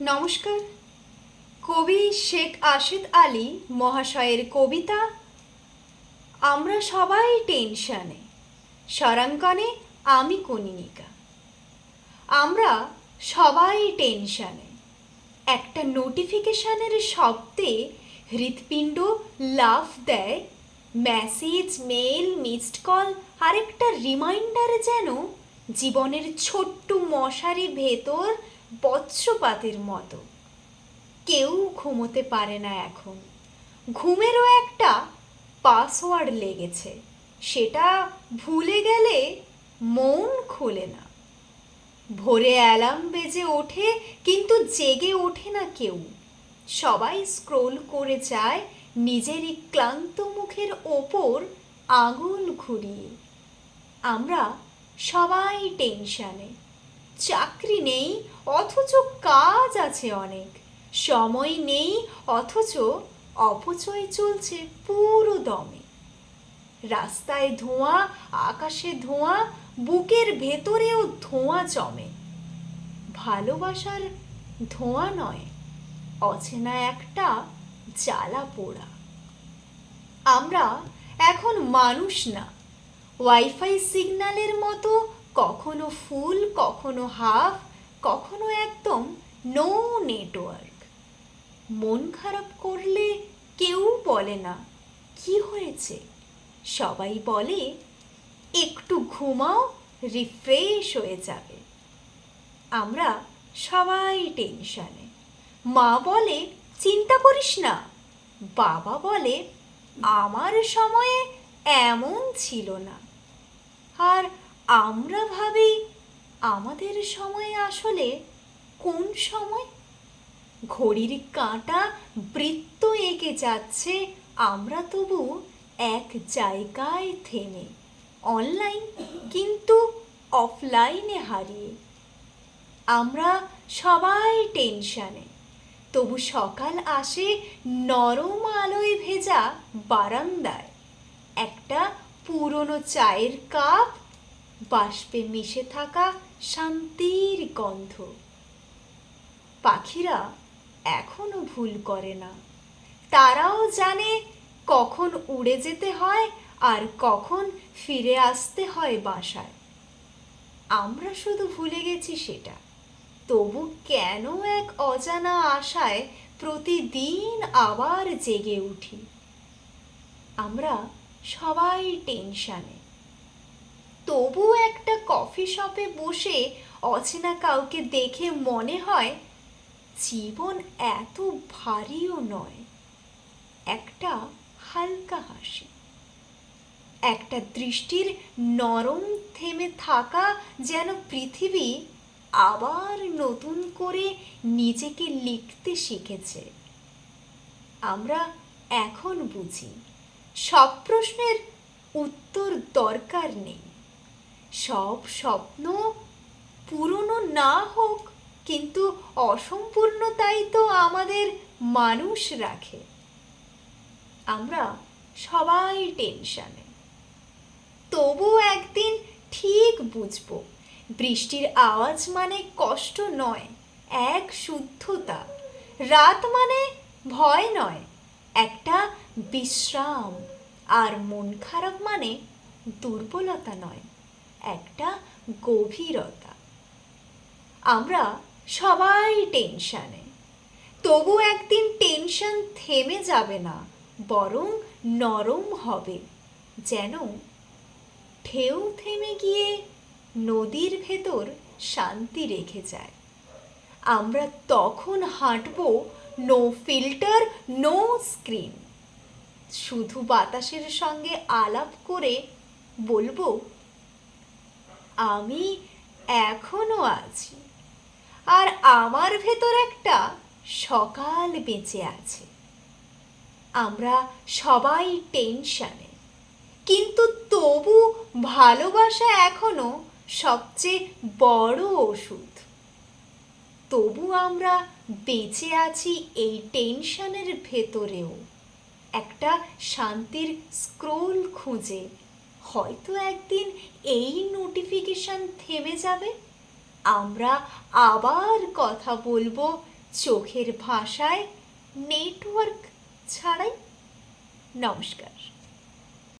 নমস্কার। কবি শেখ আশিদ আলী মহাশয়ের কবিতা, আমরা সবাই টেনশনে স্বরাঙ্কনে আমি কনিনিকা আমরা সবাই টেনশনে। একটা নোটিফিকেশানের শব্দে হৃৎপিণ্ড লাফ দেয়, মেসেজ মেল মিসড কল, আরেকটা রিমাইন্ডার যেন জীবনের ছোট্ট মশারি ভেতর বজ্রপাতের মতো। কেউ ঘুমোতে পারে না এখন। ঘুমেরও একটা পাসওয়ার্ড লেগেছে। সেটা ভুলে গেলে মন খুলে না। ভোরে অ্যালার্ম বেজে ওঠে, কিন্তু জেগে ওঠে না কেউ। সবাই স্ক্রোল করে যায় নিজেরই ক্লান্ত মুখের ওপর আঙুল ঘুরিয়ে। আমরা সবাই টেনশানে। চাকরি নেই, অথচ কাজ আছে অনেক। সময় নেই, অথচ অপচয় চলছে পুরো দমে। রাস্তায় ধোঁয়া, আকাশে ধোঁয়া, বুকের ভেতরেও ধোঁয়া জমে। ভালোবাসার ধোঁয়া নয়, অচেনা একটা জ্বালা পোড়া। আমরা এখন মানুষ না, ওয়াইফাই সিগন্যালের মতো কখনো ফুল, কখনো হাফ, কখনো একদম নো নেটওয়ার্ক মন খারাপ করলে কেউ বলে না, কি হয়েছে? সবাই বলে, একটু ঘুমাও রিফ্রেশ হয়ে যাবে। আমরা সবাই টেনশানে। মা বলে, চিন্তা করিস না। বাবা বলে, আমার সময়ে এমন ছিল না। আর আমরা ভাবি আমাদের সময় আসলে কোন সময়? ঘড়ির কাঁটা বৃত্ত এঁকে যাচ্ছে, আমরা তবু এক জায়গায় থেমে অনলাইন কিন্তু অফলাইনে হারিয়ে। আমরা সবাই টেনশানে তবু সকাল আসে নরম আলোয় ভেজা বারান্দায়, একটা পুরনো চায়ের কাপ বাষ্পে মিশে থাকা শান্তির গন্ধ। পাখিরা এখনও ভুল করে না। তারাও জানে কখন উড়ে যেতে হয় আর কখন ফিরে আসতে হয় বাসায়। আমরা শুধু ভুলে গেছি সেটা। তবু কেন এক অজানা আশায় প্রতিদিন আবার জেগে উঠি। আমরা সবাই টেনশানে। তবু একটা কফি শপে বসে অচেনা কাউকে দেখে মনে হয় জীবন এত ভারীও নয়। একটা হালকা হাসি। একটা দৃষ্টির নরম থেমে থাকা যেন পৃথিবী আবার নতুন করে নিজেকে লিখতে শিখেছে। আমরা এখন বুঝি, সব প্রশ্নের উত্তর দরকার নেই। সব স্বপ্ন পূরণও না হোক, কিন্তু অসম্পূর্ণতাই তো আমাদের মানুষ রাখে। আমরা সবাই টেনশানে। তবু একদিন ঠিক বুঝব, বৃষ্টির আওয়াজ মানে কষ্ট নয়, এক শুদ্ধতা। রাত মানে ভয় নয়, একটা বিশ্রাম। আর মন খারাপ মানে দুর্বলতা নয়। একটা গভীরতা। আমরা সবাই টেনশানে। তবু একদিন টেনশন থেমে যাবে না, বরং নরম হবে, যেন ঢেউ থেমে গিয়ে নদীর ভেতর শান্তি রেখে যায়। আমরা তখন হাঁটব, নো ফিল্টার, নো স্ক্রিন। শুধু বাতাসের সঙ্গে আলাপ করে বলব আমি এখনও আছি। আর আমার ভেতর একটা সকাল বেঁচে আছে। আমরা সবাই টেনশানে। কিন্তু তবু ভালোবাসা এখনও সবচেয়ে বড় ওষুধ। তবু আমরা বেঁচে আছি এই টেনশনের ভেতরেও। একটা শান্তির স্ক্রোল খুঁজে হয়তো একদিন এই নোটিফিকেশন থেমে যাবে। আমরা আবার কথা বলব চোখের ভাষায় নেটওয়ার্ক ছাড়াই। নমস্কার।